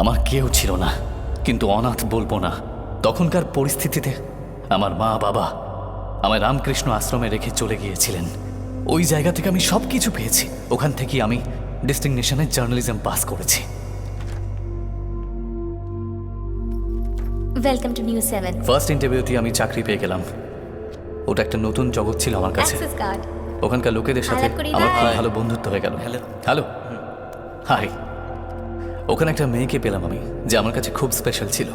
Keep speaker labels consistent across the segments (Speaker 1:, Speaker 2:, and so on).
Speaker 1: আমার কেউ ছিল না কিন্তু অনাথ বলব না। তখনকার পরিস্থিতিতে আমার মা বাবা আমার রামকৃষ্ণ আশ্রমে রেখে চলে গিয়েছিলেন। ওই জায়গা থেকে আমি সব কিছু পেয়েছি। ওখান থেকে আমি ডিস্টিংনেশনের জার্নালিজম পাস করেছি।
Speaker 2: Welcome to new seven
Speaker 1: first ইন্টারভিউতে আমি চাকরি পেয়ে গেলাম। ওটা একটা নতুন জগৎ ছিল আমার কাছে। ওখানকার লোকেদের সাথে আমার খুব ভালো বন্ধুত্ব হয়ে গেল।
Speaker 3: Hello.
Speaker 1: হ্যালো হাই ওখানে একটা মেয়েকে পেলাম আমি যে আমার কাছে খুব স্পেশাল ছিল।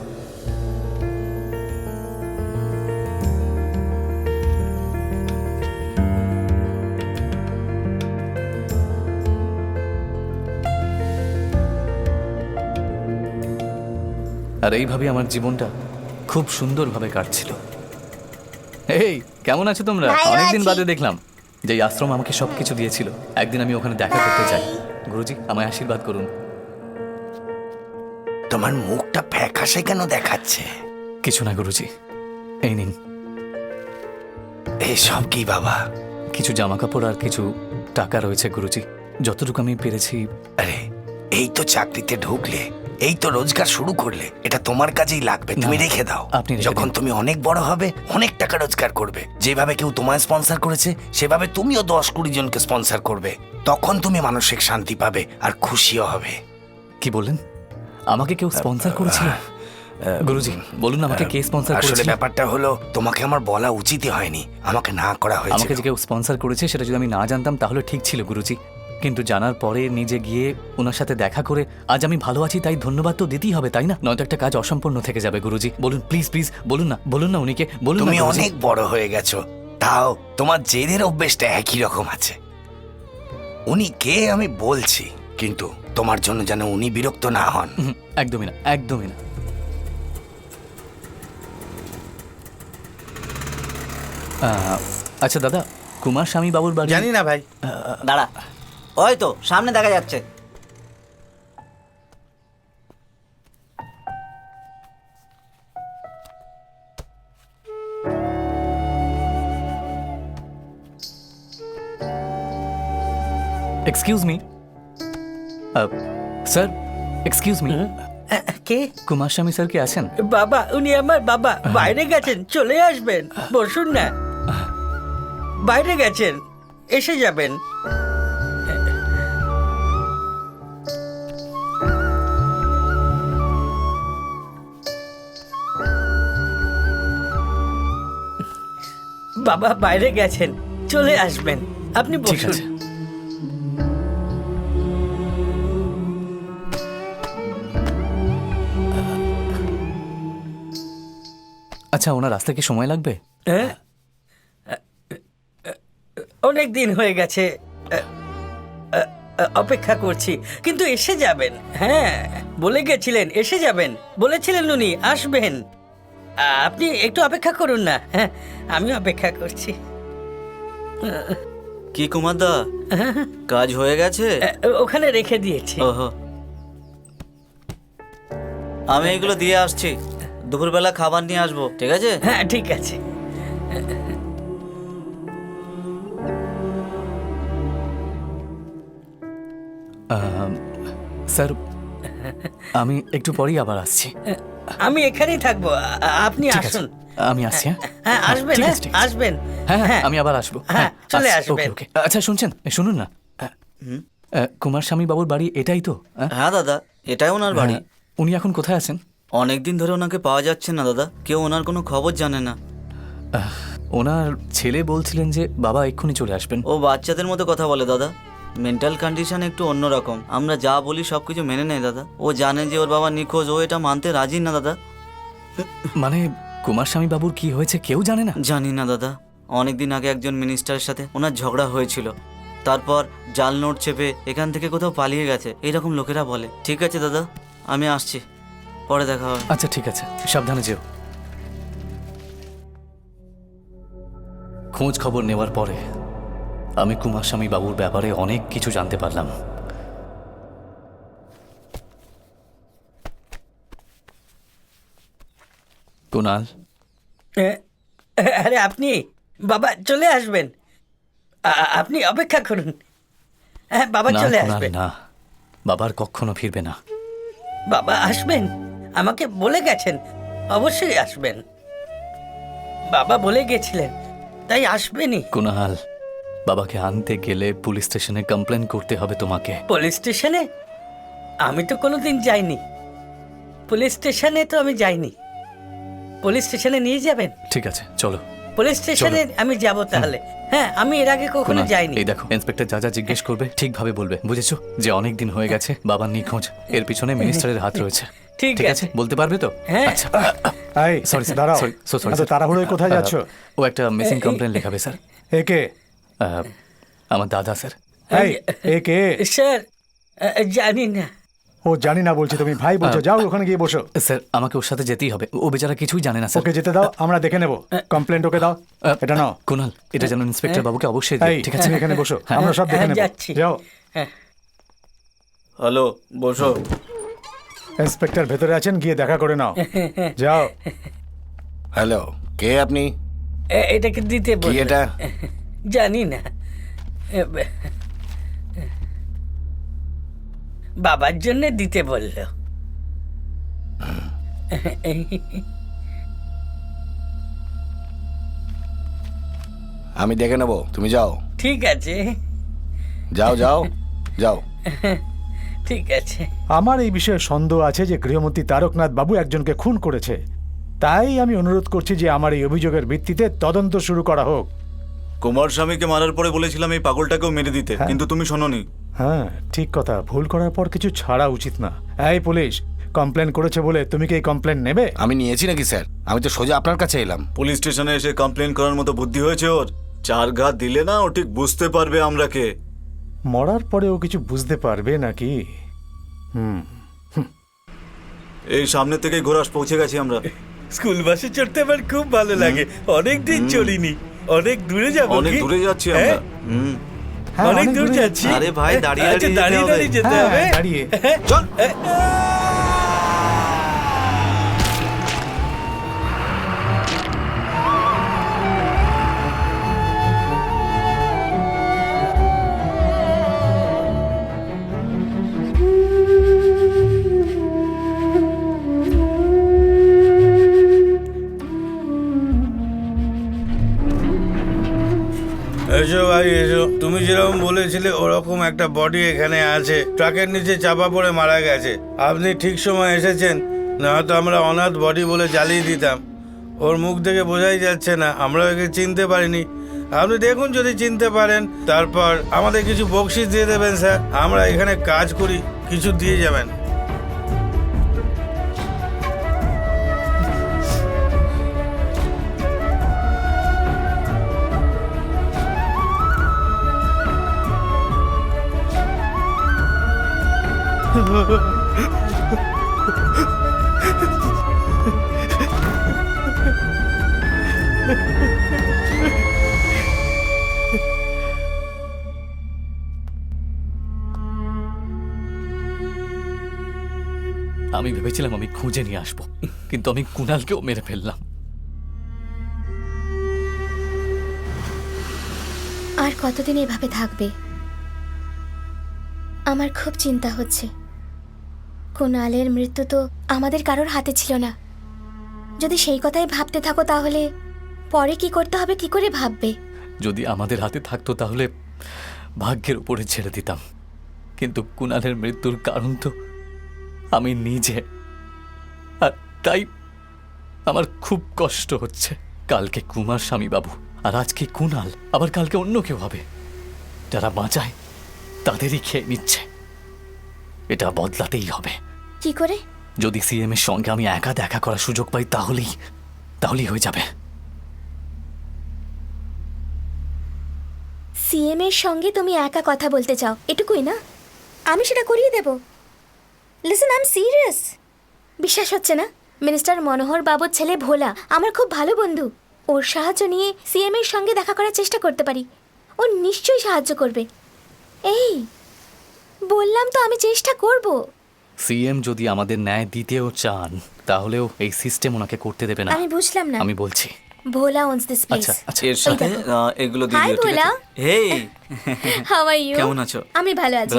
Speaker 1: আর এইভাবে আমার জীবনটা খুব সুন্দরভাবে কাটছিল। এই কেমন আছো তোমরা? অনেকদিন বাদে দেখলাম যে এই আশ্রম আমাকে সবকিছু দিয়েছিল। একদিন আমি ওখানে দেখা করতে চাই গুরুজি আমায় আশীর্বাদ করুন।
Speaker 4: তোমার মুখটা ফ্যাকাশে কেন দেখাচ্ছে?
Speaker 1: কিছু না গুরুজি এই নিন।
Speaker 4: এসব কি বাবা?
Speaker 1: কিছু জামা কাপড় আর কিছু টাকা রয়েছে গুরুজি যতটুকু আমি পেরেছি।
Speaker 4: আরে এই তো চাকরিতে ঢুকলে এই তো রোজগার শুরু করলে এটা তোমার কাজেই লাগবে তুমি রেখে দাও।
Speaker 1: আপনি
Speaker 4: যখন তুমি অনেক বড় হবে অনেক টাকা রোজগার করবে। যেভাবে কেউ তোমায় স্পন্সর করেছে সেভাবে তুমিও দশ কুড়ি জনকে স্পন্সর করবে। তখন তুমি মানসিক শান্তি পাবে আর খুশিও হবে।
Speaker 1: কি বললেন? আমাকে কেউ স্পন্সর করেছিল? গুরুজি বলুন আমাকে কে স্পন্সর
Speaker 4: আসলে ব্যাপারটা হলো তোমাকে আমার বলা উচিতই হয়নি। আমাকে না করা হয়েছে
Speaker 1: আমাকে যে কেউ স্পন্সর করেছে সেটা যদি আমি না জানতাম তাহলে ঠিক ছিল গুরুজি। কিন্তু জানার পরে নিজে গিয়ে ওনার সাথে দেখা করে আজ আমি ভালো আছি তাই ধন্যবাদ তো দিতেই হবে তাই না? নয়তো একটা কাজ অসম্পূর্ণ থেকে যাবে গুরুজি। বলুন প্লিজ প্লিজ বলুন না বলুন না উনিকে বলুন
Speaker 4: তুমি অনেক বড় হয়ে গেছো। তাও তোমার জেদের অভ্যেসটা একই রকম আছে। উনি কে আমি বলছি কিন্তু তোমার জন্য যেন উনি বিরক্ত না হন।
Speaker 1: একদমই না একদমই না। আচ্ছা দাদা কুমার স্বামী বাবুর বাড়ি
Speaker 3: জানি না ভাই।
Speaker 5: দাঁড়া। ওই তো সামনে দেখা যাচ্ছে।
Speaker 1: Excuse me sir excuse me
Speaker 6: কে?
Speaker 1: কুমার স্বামী স্যার কি আছেন?
Speaker 6: বাবা উনি আমার বাবা। বাইরে গেছেন চলে আসবেন। বসুন না। বাইরে গেছেন এসে যাবেন। বাবা বাইরে গেছেন চলে আসবেন। আপনি বসুন।
Speaker 1: আচ্ছা ওনার আসতে কি সময় লাগবে?
Speaker 6: হ্যাঁ অনেক দিন হয়ে গেছে। অপেক্ষা করছি। কিন্তু এসে যাবেন। হ্যাঁ বলে গেছিলেন এসে যাবেন। বলেছিলেন উনি আসবেন। আপনি একটু অপেক্ষা করুন না। হ্যাঁ আমি অপেক্ষা করছি।
Speaker 5: কি কুমার দা? কাজ হয়ে গেছে?
Speaker 6: ওখানে রেখে দিয়েছি।
Speaker 5: ওহো। আমি এগুলো দিয়ে আসছি। দুপুরবেলা খাবার নিয়ে আসব ঠিক আছে?
Speaker 6: হ্যাঁ ঠিক আছে।
Speaker 1: স্যার আমি একটু পরেই আবার আসছি।
Speaker 6: আমি এখানেই থাকব আপনি আসুন।
Speaker 1: আমি আসছি হ্যাঁ?
Speaker 6: হ্যাঁ আসবেন হ্যাঁ
Speaker 1: ঠিক আছে।
Speaker 6: আসবেন।
Speaker 1: হ্যাঁ হ্যাঁ আমি আবার আসব।
Speaker 6: হ্যাঁ, চলে
Speaker 1: ওকে,
Speaker 6: আসবেন।
Speaker 1: ওকে। আচ্ছা শুনছেন শুনুন না। কুমার স্বামী বাবুর বাড়ি এটাই তো?
Speaker 5: হ্যাঁ দাদা এটাই ওনার বাড়ি।
Speaker 1: হ্যাঁ। উনি এখন কোথায় আছেন?
Speaker 5: অনেক দিন ধরে ওনাকে পাওয়া যাচ্ছে না দাদা। কেউ ওনার কোনো খবর জানে না।
Speaker 1: ওনার ছেলে বলছিলেন যে বাবা এক্ষুনি চলে আসবেন।
Speaker 5: ও বাচ্চাদের মতো কথা বলে দাদা। মেন্টাল কন্ডিশন একটু অন্যরকম। আমরা যা বলি সব কিছু মেনে নেয় দাদা। ও জানে যে ওর বাবা নিখোঁজ ও এটা মানতে রাজি না দাদা।
Speaker 1: মানে কুমার স্বামী বাবুর কি হয়েছে কেউ জানে না?
Speaker 5: জানি না দাদা। অনেকদিন আগে একজন মিনিস্টারের সাথে ওনার ঝগড়া হয়েছিল। তারপর জাল নোট চেপে এখান থেকে কোথাও পালিয়ে গেছে এরকম লোকেরা বলে। ঠিক আছে দাদা। আমি আসছি। পরে দেখা হবে।
Speaker 1: আচ্ছা ঠিক আছে। সাবধানে যেও। খোঁজ খবর নেওয়ার পরে আমি কুমার স্বামী বাবুর ব্যাপারে অনেক কিছু জানতে পারলাম। কুনাল
Speaker 6: হ্যাঁ, আরে আপনি বাবা চলে আসবেন। আপনি অপেক্ষা করুন। হ্যাঁ বাবা চলে আসবেন।
Speaker 1: না। বাবার কখনো ফিরবে না।
Speaker 6: বাবা আসবেন? আমাকে বলে গেছেন অবশ্যই আসবেন। বাবা বলে গেছিলেন তাই আসবেনই।
Speaker 1: কুনাল বাবাকে আনতে গেলে পুলিশ স্টেশনে কমপ্লেন করতে হবে তোমাকে।
Speaker 6: পুলিশ স্টেশনে? আমি তো কোনোদিন যাইনি। পুলিশ স্টেশনে তো আমি যাইনি। পুলিশ স্টেশনে নিয়ে যাবেন?
Speaker 1: ঠিক আছে চলো।
Speaker 6: পুলিশ স্টেশনে আমি যাব তাহলে। হ্যাঁ আমি এর আগে কখনো যাইনি।
Speaker 1: এই দেখো ইন্সপেক্টর যা যা জিজ্ঞেস করবে ঠিকভাবে বলবে বুঝেছ? যে অনেক দিন হয়ে গেছে বাবার নিখোঁজ। এর পিছনে মিনিস্টারের হাত রয়েছে।
Speaker 6: ঠিক আছে।
Speaker 1: বলতে পারবে তো?
Speaker 6: হ্যাঁ।
Speaker 1: আচ্ছা।
Speaker 2: এই
Speaker 1: সরি
Speaker 2: দাঁড়াও।
Speaker 1: সরি সরি
Speaker 2: এত তাড়াহুড়োয় কোথায় যাচ্ছ?
Speaker 1: ও একটা মিসিং কমপ্লেন লেখাবে স্যার
Speaker 2: একে
Speaker 1: আহ, আমার দাদা স্যার
Speaker 2: এই একে
Speaker 6: স্যার জানি না।
Speaker 2: ও জানি না বলছি তুমি ভাই বলছো যাও ওখানে গিয়ে বসো।
Speaker 1: স্যার আমাকে ওর সাথে যেতেই হবে। ও বেচারা কিছুই জানে না স্যার
Speaker 2: ওকে যেতে দাও আমরা দেখে নেব। কমপ্লেন্ট ওকে দাও। এটা নাও।
Speaker 1: কুনাল এটা যেন ইন্সপেক্টর বাবুকে অবশ্যই দিও, ঠিক আছে?
Speaker 2: এখানে বসো। আমরা সব দেখে
Speaker 6: হ্যাঁ,
Speaker 2: নেব।
Speaker 6: যাচ্ছি।
Speaker 2: যাও।
Speaker 6: হ্যাঁ।
Speaker 5: হ্যালো বসো।
Speaker 2: ইন্সপেক্টর ভেতরে আছেন গিয়ে দেখা করে নাও। যাও।
Speaker 4: হ্যালো কে আপনি?
Speaker 6: এ- এটাকে দিতে
Speaker 4: কি
Speaker 6: বলল।
Speaker 4: এটা?
Speaker 6: জানি না। বাবার জন্য দিতে বলল।
Speaker 4: আমি দেখে নেব তুমি যাও।
Speaker 6: ঠিক আছে।
Speaker 4: যাও যাও যাও।
Speaker 6: ঠিক আছে।
Speaker 2: আমার এই বিষয়ে সন্দেহ আছে যে গৃহমন্ত্রী তারকনাথ বাবু একজনকে খুন করেছে। তাই আমি অনুরোধ করছি যে আমার এই অভিযোগের ভিত্তিতে তদন্ত শুরু করা হোক।
Speaker 3: কুমার স্বামীকে মারার পরে বলেছিলাম এই পাগলটাকেও মেরে দিতে
Speaker 2: হ্যাঁ।
Speaker 3: কিন্তু তুমি শোনোনি।
Speaker 2: হ্যাঁ ঠিক কথা। ভুল করার পর কিছু ছাড়া উচিত না। এই পুলিশ কমপ্লেন করেছে বলে তুমি কি এই কমপ্লেন নেবে?
Speaker 4: আমি নিয়েছি নাকি স্যার? আমি তো সোজা আপনার কাছে এলাম।
Speaker 3: পুলিশ স্টেশনে এসে কমপ্লেন করার মতো বুদ্ধি হয়েছে ওর? চার ঘা দিলে না ও ঠিক বুঝতে পারবে আমরা কে।
Speaker 2: মরার পরে ও কিছু বুঝতে পারবে নাকি? হুম।
Speaker 3: এই সামনে থেকে ঘোরাস পৌঁছে গেছি আমরা।
Speaker 7: স্কুল বাসে চড়তে আমার খুব ভালো লাগে। অনেক দিন চলিনি অনেক দূরে যাব
Speaker 3: অনেক দূরে যাচ্ছি
Speaker 7: হ্যাঁ?
Speaker 3: আমরা। হুম।
Speaker 2: হ্যাঁ,
Speaker 7: অনেক দূর
Speaker 2: দূরে
Speaker 7: যাচ্ছি।
Speaker 5: আরে ভাই, দাঁড়িয়ে
Speaker 7: আচ্ছা,
Speaker 5: দাঁড়িয়ে
Speaker 7: দাঁড়িয়ে
Speaker 5: যেতে
Speaker 2: হ্যাঁ,
Speaker 7: হবে
Speaker 2: দাঁড়িয়ে।
Speaker 4: চল।
Speaker 7: যেরকম বলেছিলে, ওরকম একটা বডি এখানে আছে। ট্রাকের নিচে চাপা পড়ে মারা গেছে। আপনি ঠিক সময় এসেছেন না হয়তো আমরা অনাথ বডি বলে জ্বালিয়ে দিতাম। ওর মুখ দেখে বোঝাই যাচ্ছে না আমরা ওকে চিনতে পারিনি। আপনি দেখুন যদি চিনতে পারেন, তারপর আমাদের কিছু বকশিস দিয়ে দেবেন, স্যার। আমরা এখানে কাজ করি, কিছু দিয়ে যাবেন।
Speaker 1: আমি ভেবেছিলাম আমি খুঁজে নিয়ে আসব, কিন্তু আমি কুনালকেও মেরে ফেললাম।
Speaker 8: আর কতদিন এভাবে থাকবে? আমার খুব চিন্তা হচ্ছে। কুণালের মৃত্যু তো আমাদের কারোর হাতে ছিল না। যদি সেই কথাই ভাবতে থাকো তাহলে পরে কি করতে হবে, কি করে ভাববে?
Speaker 1: যদি আমাদের হাতে থাকতো তাহলে ভাগ্যের উপরে ছেড়ে দিতাম। কিন্তু কুনালের মৃত্যুর কারণ তো আমি নিজে। আর তাই আমার খুব কষ্ট হচ্ছে। কালকে কুমার স্বামী বাবু আর আজকে কুনাল আবার কালকে অন্য কেউ হবে। যারা বাঁচায় তাদেরই খেয়ে নিচ্ছে। এটা বদলাতেই হবে।
Speaker 8: কি করে?
Speaker 1: যদি সিএম এর সঙ্গে আমি একা দেখা করার সুযোগ পাই তাহলেই তাহলেই হয়ে যাবে।
Speaker 8: সিএম এর সঙ্গে তুমি একা কথা বলতে চাও এটুকুই না? আমি সেটা করিয়ে দেব। লিসন আই এম সিরিয়াস বিশ্বাস হচ্ছে না? মিনিস্টার মনোহর বাবুর ছেলে ভোলা আমার খুব ভালো বন্ধু। ওর সাহায্য নিয়ে সিএম এর সঙ্গে দেখা করার চেষ্টা করতে পারি। ও নিশ্চয়ই সাহায্য করবে। এই বললাম তো আমি চেষ্টা করব।
Speaker 1: সিএম যদি আমাদের ন্যায় দিতেও চান তাহলেও এই সিস্টেম ওনাকে করতে দেবে না।
Speaker 8: আমি বুঝলাম না।
Speaker 1: আমি বলছি।
Speaker 8: ভোলা ওনস দিস প্লেস
Speaker 1: আচ্ছা আচ্ছা।
Speaker 5: এর সাথে এগুলো দিয়ে দিও ঠিক
Speaker 8: ভোলা।
Speaker 5: আছে হেই।
Speaker 8: হাউ আর ইউ
Speaker 5: কেমন আছো?
Speaker 8: আমি ভালো আছি?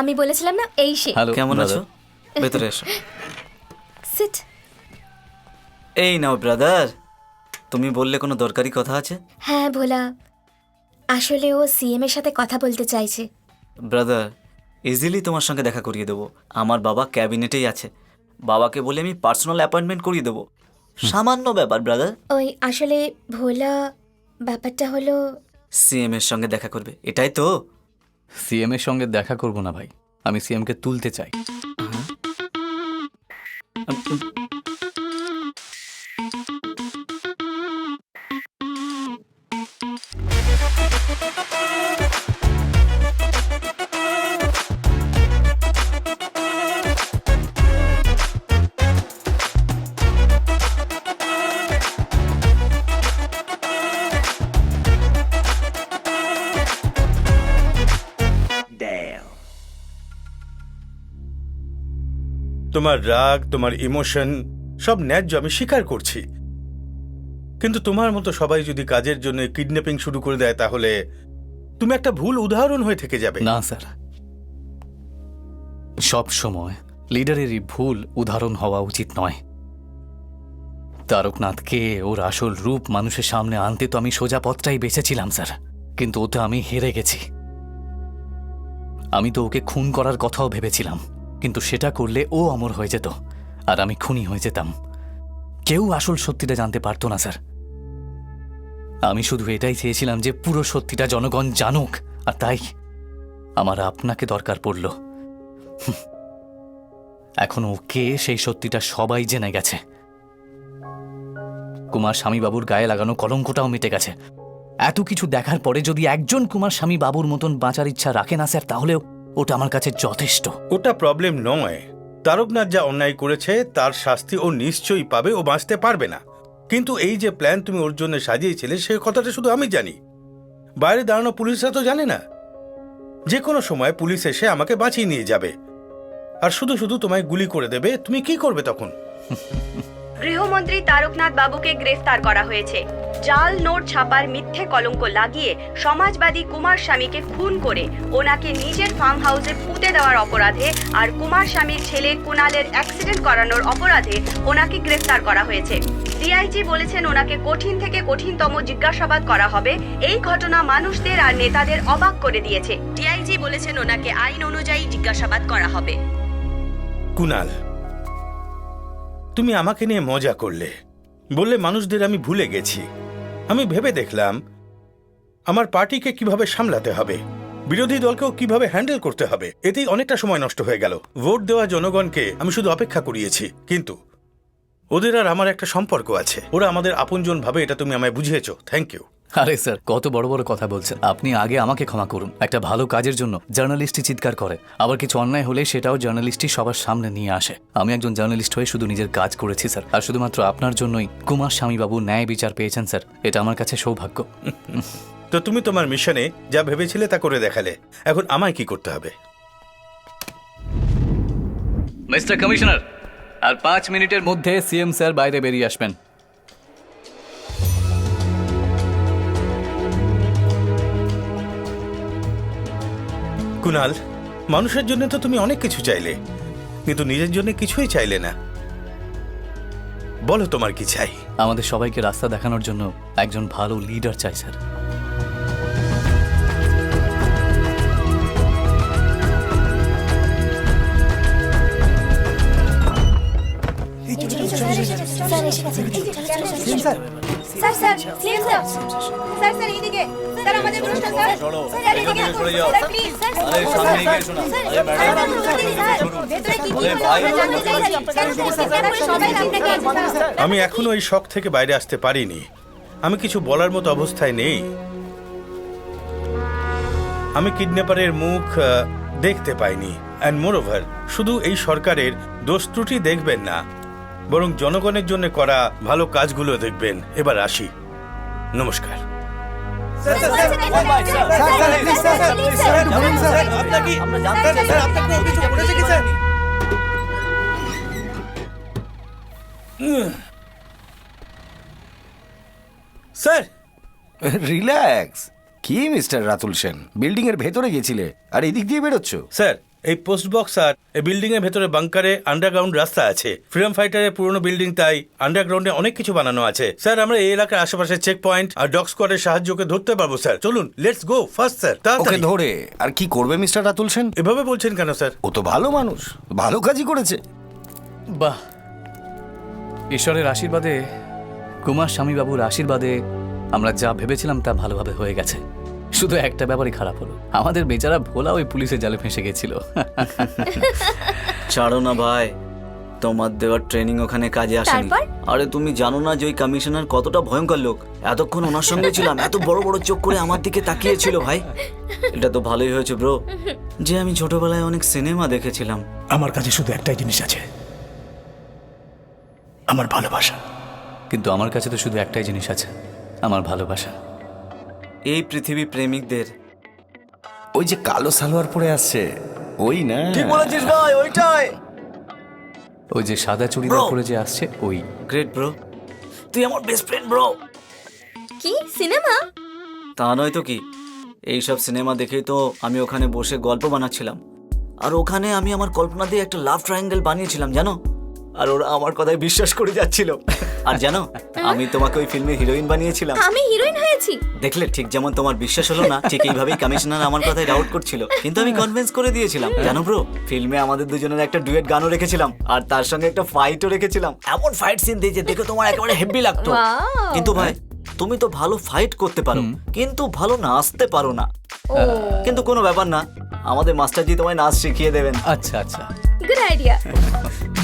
Speaker 8: আমি বলেছিলাম না এই সে।
Speaker 1: হ্যালো
Speaker 5: কেমন আছো? ভেতরে এসো।
Speaker 8: সিট
Speaker 5: এই নাও ব্রাদার তুমি বললে কোনো দরকারি কথা আছে?
Speaker 8: হ্যাঁ ভোলা। আসলে ও সিএম এর সাথে কথা বলতে চাইছে।
Speaker 5: ব্রাদার ইজিলি তোমার সঙ্গে দেখা করিয়ে দেবো। আমার বাবা ক্যাবিনেটেই আছে। বাবাকে বলে আমি পার্সোনাল অ্যাপয়েন্টমেন্ট করিয়ে দেবো। সামান্য ব্যাপার ব্রাদার।
Speaker 8: ওই আসলে ভোলা ব্যাপারটা হলো
Speaker 5: সিএম এর সঙ্গে দেখা করবে। এটাই তো।
Speaker 1: সিএম এর সঙ্গে দেখা করব না ভাই। আমি সিএম কে তুলতে চাই।
Speaker 7: তোমার রাগ, তোমার ইমোশন সব ন্যায্য আমি স্বীকার করছি। কিন্তু তোমার মতো সবাই যদি কাজের জন্য কিডন্যাপিং শুরু করে দেয় তাহলে তুমি একটা ভুল উদাহরণ হয়ে থেকে যাবে।
Speaker 1: না, স্যার। সব সময় লিডারেরই ভুল উদাহরণ হওয়া উচিত নয়। তারকনাথকে ওর আসল রূপ মানুষের সামনে আনতে তো আমি সোজা পথটাই বেঁচেছিলাম স্যার। কিন্তু ওতে আমি হেরে গেছি। আমি তো ওকে খুন করার কথাও ভেবেছিলাম। কিন্তু সেটা করলে ও অমর হয়ে যেত, আর আমি খুনি হয়ে যেতাম। কেউ আসল সত্যিটা জানতে পারতো না, স্যার। আমি শুধু এটাই চেয়েছিলাম যে পুরো সত্যিটা জনগণ জানুক, আর তাই আমার আপনাকে দরকার পড়ল। এখন ও কে সেই সত্যিটা সবাই জেনে গেছে। কুমার স্বামী বাবুর গায়ে লাগানো কলঙ্কটাও মিটে গেছে। এত কিছু দেখার পরে যদি একজন কুমার স্বামী বাবুর মতন বাঁচার ইচ্ছা রাখে না, স্যার, তাহলেও ওটা আমার কাছে যথেষ্ট।
Speaker 7: ওটা প্রবলেম নয়। তারকনাথ যা অন্যায় করেছে, তার শাস্তি ও নিশ্চয়ই পাবে ও বাঁচতে পারবে না। কিন্তু এই যে প্ল্যান তুমি ওর জন্য সাজিয়েছিলে, সে কথাটা শুধু আমি জানি। বাইরে দাঁড়ানো পুলিশরা তো জানে না। যে কোনো সময় পুলিশ এসে আমাকে বাঁচিয়ে নিয়ে যাবে। আর শুধু শুধু তোমায় গুলি করে দেবে, তুমি কি করবে তখন?
Speaker 9: গৃহমন্ত্রী তারকনাথ বাবুকে গ্রেফতার করা হয়েছে। জাল নোট ছাপার মিথ্যে কলঙ্ক লাগিয়ে সমাজবাদী কুমার স্বামীকে খুন করে ওনাকে নিজের ফার্ম হাউসে পুঁতে দেওয়ার অপরাধে আর কুমার স্বামীর ছেলে কুনালের অ্যাক্সিডেন্ট করানোর অপরাধে ওনাকে গ্রেফতার করা হয়েছে। ডিআইজি বলেছেন ওনাকে কঠিন থেকে কঠিনতম জিজ্ঞাসাবাদ করা হবে। এই ঘটনা মানুষদের আর নেতাদের অবাক করে দিয়েছে। ডিআইজি বলেছেন ওনাকে আইন অনুযায়ী জিজ্ঞাসাবাদ করা হবে।
Speaker 7: কুনাল তুমি আমাকে নিয়ে মজা করলে। বললে, মানুষদের আমি ভুলে গেছি। আমি ভেবে দেখলাম, আমার পার্টিকে কীভাবে সামলাতে হবে? বিরোধী দলকেও কীভাবে হ্যান্ডেল করতে হবে? এতেই অনেকটা সময় নষ্ট হয়ে গেল। ভোট দেওয়া জনগণকে আমি শুধু অপেক্ষা করিয়েছি। কিন্তু ওদের আর আমার একটা সম্পর্ক আছে। ওরা আমাদের আপনজন ভাবে, এটা তুমি আমায় বুঝিয়েছ। থ্যাংক ইউ
Speaker 1: আরে স্যার কত বড় বড় কথা বলছেন। আপনি আগে আমাকে ক্ষমা করুন। একটা ভালো কাজের জন্য জার্নালিস্টই চিৎকার করে। আবার কিছু অন্যায় হলে সেটাও জার্নালিস্টই সবার সামনে নিয়ে আসে। আমি একজন জার্নালিস্ট হয়ে শুধু নিজের কাজ করেছি স্যার। আর শুধুমাত্র আপনার জন্যই কুমার স্বামীবাবু ন্যায় বিচার পেয়েছেন স্যার। এটা আমার কাছে সৌভাগ্য।
Speaker 7: তো তুমি তোমার মিশনে যা ভেবেছিলে তা করে দেখালে। এখন আমায় কি করতে হবে?
Speaker 1: মিস্টার কমিশনার আর পাঁচ মিনিটের মধ্যে সিএম স্যার বাইরে বেরিয়ে আসবেন।
Speaker 7: কুনাল মানুষের জন্য তো তুমি অনেক কিছু চাইলে কিন্তু নিজের জন্য কিছুই চাইলে না বলো তোমার কি চাই
Speaker 1: আমাদের সবাইকে রাস্তা দেখানোর জন্য একজন ভালো লিডার চাই sir
Speaker 8: sir sir CM sir sir sir এইদিকে স্যার আমাদের অনুষ্ঠান স্যার স্যার এইদিকে স্যার প্লিজ স্যার আরে সামনে গিয়ে শোনা আরে ম্যাডাম ভেতরে কি কি আমরা জানতে চাইছি স্যার স্যার সবাই আপনাকে স্যার
Speaker 7: আমি এখনও এই শখ থেকে বাইরে আসতে পারিনি। আমি কিছু বলার মতো অবস্থায় নেই। আমি কিডন্যাপারের মুখ দেখতে পাইনি। অ্যান্ড মোর ওভার শুধু এই সরকারের দোষ ত্রুটি দেখবেন না বরং জনগণের জন্য করা ভালো কাজগুলো দেখবেন। এবার আসি। নমস্কার। Sir
Speaker 4: relax. কি মিস্টার রাতুল সেন? বিল্ডিং এর ভেতরে গেছিলে আর এদিক দিয়ে বেরোচ্ছ?
Speaker 7: স্যার এই পোস্ট বক্স আর এই বিল্ডিং এর ভেতরে বাংকারে আন্ডারগ্রাউন্ড রাস্তা আছে। ফ্রিডম ফাইটারের পুরনো বিল্ডিং তাই আন্ডারগ্রাউন্ডে অনেক কিছু বানানো আছে। স্যার আমরা এই এলাকার আশেপাশে চেক পয়েন্ট আর ডগ স্কোয়াডের সাহায্যকে ধরতে পারব স্যার চলুন let's go first sir
Speaker 4: okay ধরে আর কি করবে মিস্টার রাতুল সেন?
Speaker 7: এভাবে বলছেন কেন স্যার
Speaker 4: ও তো ভালো মানুষ ভালো কাজই করেছে।
Speaker 1: বাহ। ঈশ্বরের আশীর্বাদে কুমার স্বামীবাবুর আশীর্বাদে আমরা যা ভেবেছিলাম তা ভালোভাবে হয়ে গেছে। শুধু একটা ব্যাপারই খারাপ হলো। আমাদের বেচারা ভোলা ওই পুলিশের জালে ফেঁসে গেছিল।
Speaker 5: ছাড়ো না ভাই তোমার দেওয়ার ট্রেনিং ওখানে কাজে আসেনি। আরে তুমি জানো না যে ওই কমিশনার কতটা ভয়ঙ্কর লোক? এতক্ষণ ওনার সঙ্গে ছিলাম এত বড় বড় চোখ করে আমার দিকে তাকিয়েছিল ভাই। এটা তো ভালোই হয়েছে ব্রো যে আমি ছোটবেলায় অনেক সিনেমা দেখেছিলাম।
Speaker 2: আমার কাছে শুধু একটাই জিনিস আছে। আমার ভালোবাসা।
Speaker 1: কিন্তু আমার কাছে তো শুধু একটাই জিনিস আছে আমার ভালোবাসা।
Speaker 5: এই পৃথিবী প্রেমিকদের।
Speaker 4: ওই যে কালো সালোয়ার পরে আসছে ওই না?
Speaker 5: ঠিক বলেছিস ভাই ওইটাই।
Speaker 1: ওই যে সাদা চুড়িদার
Speaker 5: Bro!
Speaker 1: পরে যে আসছে ওই।
Speaker 5: গ্রেট ব্রো তুই আমার বেস্ট ফ্রেন্ড ব্রো
Speaker 8: কি? সিনেমা?
Speaker 5: তা নয় তো কি? এইসব সিনেমা দেখেই তো আমি ওখানে বসে গল্প বানাচ্ছিলাম। আর ওখানে আমি আমার কল্পনা দিয়ে একটা লাভ ট্রায়াঙ্গেল বানিয়েছিলাম জানো? আর ওরা আমার কথায় বিশ্বাস করে যাচ্ছিল। আর জানো আমি তোমাকে ওই ফিল্মে হিরোইন বানিয়েছিলাম।
Speaker 8: আমি হিরোইন হয়েছি।
Speaker 5: দেখলে ঠিক যেমন তোমার বিশ্বাস হলো না ঠিক এইভাবেই কমিশনার আমার কথায় ডাউট করছিল। কিন্তু আমি কনভিন্স করে দিয়েছিলাম। জানো ব্রো ফিল্মে আমাদের দুজনের একটা ডুয়েট গানও রেখেছিলাম আর তার সঙ্গে একটা ফাইটও রেখেছিলাম। এমন ফাইট সিন দিয়েছে দেখে তোমার একেবারে হেভি লাগতো। কিন্তু ভাই তুমি তো ভালো ফাইট করতে পারো কিন্তু ভালো নাচতে পারো না। কিন্তু কোনো ব্যাপার না আমাদের মাস্টারজি তোমায় নাচ শিখিয়ে দেবেন।
Speaker 1: আচ্ছা আচ্ছা।
Speaker 8: Good idea